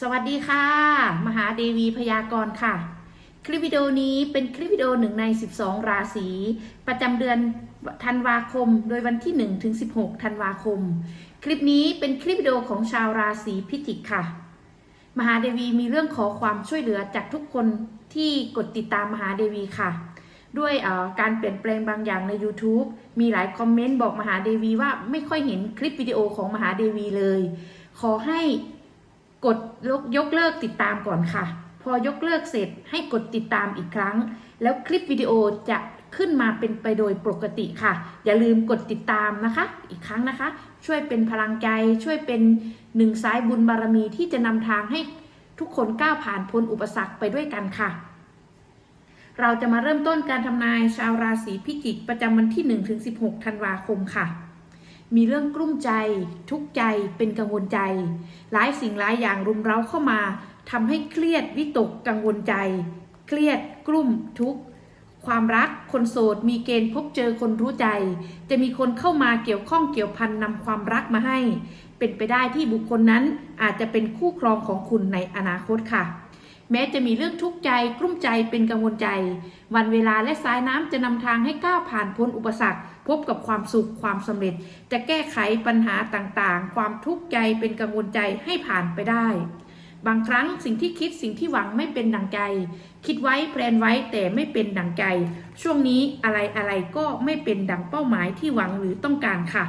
สวัสดีค่ะ มหาเดวีพยากรณ์ค่ะ คลิปวิดีโอนี้เป็นคลิปวิดีโอหนึ่งใน 12 ราศี ประจำเดือนธันวาคม โดยวันที่ 1 ถึง 16 ธันวาคม คลิปนี้เป็นคลิปวิดีโอของชาวราศีพิจิกค่ะ มหาเดวีมีเรื่องขอความช่วยเหลือจากทุกคนที่กดติดตามมหาเดวีค่ะ ด้วยการเปลี่ยนแปลงบางอย่างใน YouTube มีหลายคอมเมนต์บอกมหาเดวีว่าไม่ค่อยเห็นคลิปวิดีโอของมหาเดวีเลย ขอให้ กดยกเลิกติดตามก่อนค่ะ พอยกเลิกเสร็จให้กดติดตามอีกครั้ง แล้วคลิปวิดีโอจะขึ้นมาเป็นไปโดยปกติค่ะ อย่าลืมกดติดตามนะคะ อีกครั้งนะคะ ช่วยเป็นพลังใจช่วยเป็นหนึ่งสายบุญบารมีที่จะนำทางให้ทุกคนก้าวผ่านพ้นอุปสรรคไปด้วยกันค่ะ เราจะมาเริ่มต้นการทำนายชาวราศีพิจิกประจำวันที่ 1-16 ธันวาคมค่ะ มีเรื่องกลุ้มใจ ทุกข์ใจเป็นกังวลใจ หลายสิ่งหลายอย่างรุมเร้าเข้ามาทำให้เครียดวิตกกังวลใจ เครียดกลุ้มทุกข์ความรักคนโสดมีเกณฑ์พบเจอคนรู้ใจ จะมีคนเข้ามาเกี่ยวข้องเกี่ยวพันนำความรักมาให้ เป็นไปได้ที่บุคคลนั้นอาจจะเป็นคู่ครองของคุณในอนาคตค่ะ แม้จะมีเรื่องทุกข์ใจกลุ้มใจเป็นกังวลใจ วันเวลาและสายน้ำจะนำทางให้ก้าวผ่านพ้นอุปสรรค พบกับความสุขความสำเร็จ จะแก้ไขปัญหาต่างๆ ความทุกข์ใจเป็นกังวลใจให้ผ่านไปได้ บางครั้งสิ่งที่คิดสิ่งที่หวังไม่เป็นดังใจ คิดไว้แพลนไว้แต่ไม่เป็นดังใจ ช่วงนี้อะไรอะไรก็ไม่เป็นดังเป้าหมายที่หวังหรือต้องการค่ะ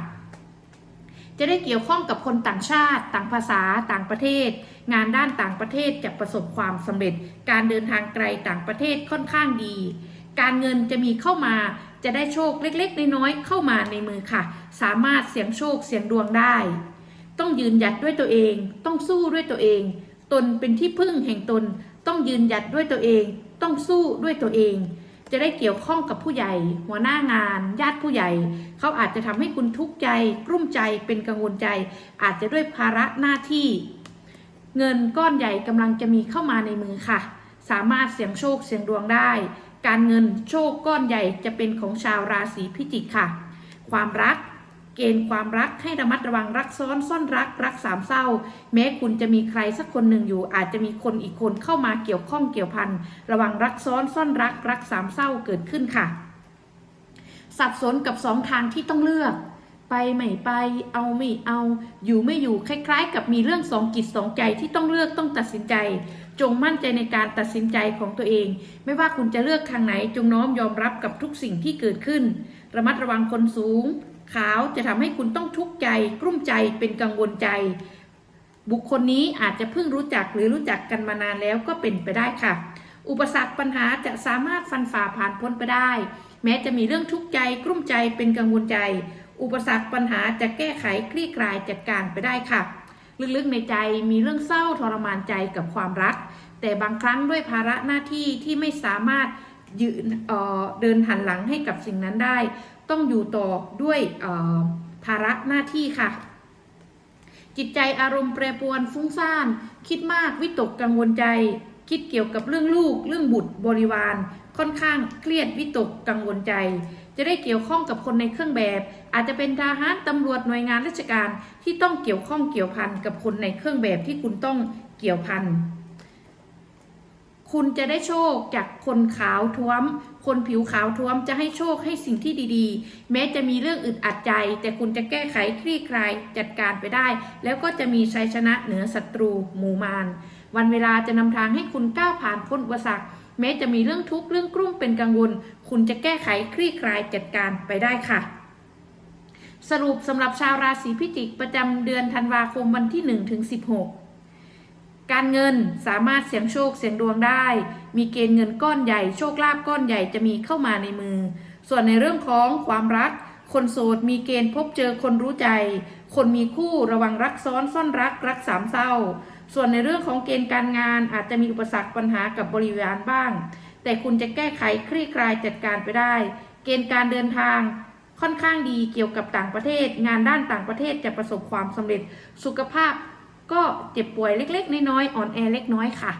จะได้เกี่ยวข้องกับคนต่างชาติ ต่างภาษา ต่างประเทศ งานด้านต่างประเทศจะประสบความสำเร็จ การเดินทางไกลต่างประเทศค่อนข้างดี การเงินจะมีเข้ามา จะได้โชคเล็กๆ น้อยๆเข้ามาในมือค่ะ สามารถเสี่ยงโชคเสี่ยงดวงได้ ต้องยืนหยัดด้วยตัวเอง ต้องสู้ด้วยตัวเอง ตนเป็นที่พึ่งแห่งตน ต้องยืนหยัดด้วยตัวเอง ต้องสู้ด้วยตัวเอง จะได้เกี่ยวข้องกับผู้ใหญ่ หัวหน้างาน ญาติผู้ใหญ่ เขาอาจจะทำให้คุณทุกข์ใจ กลุ้มใจเป็นกังวลใจ อาจจะด้วยภาระหน้าที่ เงินก้อนใหญ่กำลังจะมีเข้ามาในมือค่ะ สามารถเสี่ยงโชคเสี่ยงดวงได้ การเงินโชคก้อนใหญ่จะเป็นของชาวราศีพิจิกค่ะ ความรัก เกณฑ์ความรักให้ระมัดระวังรักซ้อนซ่อนรัก รักสามเศร้า แม้คุณจะมีใครสักคนหนึ่งอยู่ อาจจะมีคนอีกคนเข้ามาเกี่ยวข้องเกี่ยวพันระวังรักซ้อนซ่อนรัก รักสามเศร้าเกิดขึ้นค่ะ สับสนกับสองทางที่ต้องเลือก ไปไม่ไป เอาไม่เอา อยู่ไม่อยู่คล้าย ๆ กับมีเรื่องสองกิจสองใจที่ต้องเลือกต้องตัดสินใจ จงมั่นใจในการตัดสินใจของตัวเอง ไม่ว่าคุณจะเลือกทางไหน จงน้อมยอมรับกับทุกสิ่งที่เกิดขึ้น ระมัดระวังคนสูง ขาวจะทำให้คุณต้องทุกข์ใจกลุ้มใจเป็นกังวลใจ บุคคลนี้อาจจะเพิ่งรู้จักหรือรู้จักกันมานานแล้วก็เป็นไปได้ค่ะ อุปสรรคปัญหาจะสามารถฟันฝ่าผ่านพ้นไปได้ แม้จะมีเรื่องทุกข์ใจกลุ้มใจเป็นกังวลใจ อุปสรรคปัญหาจะแก้ไขคลี่คลายจัดการไปได้ค่ะ ลึกๆในใจมีเรื่องเศร้าทรมานใจกับความรัก แต่บางครั้งด้วยภาระหน้าที่ที่ไม่สามารถยืนเออเดินหันหลังให้กับสิ่งนั้นได้ ต้องอยู่ต่อด้วยภาระหน้าที่ค่ะ จิตใจอารมณ์แปรปรวนฟุ้งซ่าน คิดมากวิตกกังวลใจ คิดเกี่ยวกับเรื่องลูก เรื่องบุตรบริวาร ค่อนข้างเครียดวิตกกังวลใจ จะได้เกี่ยวข้องกับคนในเครื่องแบบ อาจจะเป็นทหารตำรวจหน่วยงานราชการที่ต้องเกี่ยวข้องเกี่ยวพันกับคนในเครื่องแบบที่คุณต้องเกี่ยวพัน คุณจะได้โชคจากคนขาวท้วม คนผิวขาวท้วมจะให้โชคให้สิ่งที่ดีๆ แม้จะมีเรื่องอึดอัดใจ แต่คุณจะแก้ไขคลี่คลายจัดการไปได้ แล้วก็จะมีชัยชนะเหนือศัตรูหมู่มาร วันเวลาจะนำทางให้คุณก้าวผ่านพ้นอุปสรรคแม้จะมีเรื่องทุกข์เรื่องกลุ้มเป็นกังวล คุณจะแก้ไขคลี่คลายจัดการไปได้ค่ะ สรุปสำหรับชาวราศีพิจิกประจำเดือนธันวาคมวันที่1ถึง16 การเงินสามารถเสี่ยงโชคเสี่ยงดวงได้ มีเกณฑ์เงินก้อนใหญ่โชคลาภก้อนใหญ่จะมีเข้ามาในมือ ส่วนในเรื่องของความรัก คนโสดมีเกณฑ์พบเจอคนรู้ใจ คนมีคู่ระวังรักซ้อนซ่อนรักรักสามเศร้า ส่วนในเรื่องของเกณฑ์การงานอาจจะมีอุปสรรคปัญหากับบริวารบ้าง แต่คุณจะแก้ไขคลี่คลายจัดการไปได้ เกณฑ์การเดินทางค่อนข้างดีเกี่ยวกับต่างประเทศ งานด้านต่างประเทศจะประสบความสำเร็จสุขภาพ ก็เจ็บป่วยเล็กๆ น้อยๆอ่อนแอเล็กน้อยค่ะ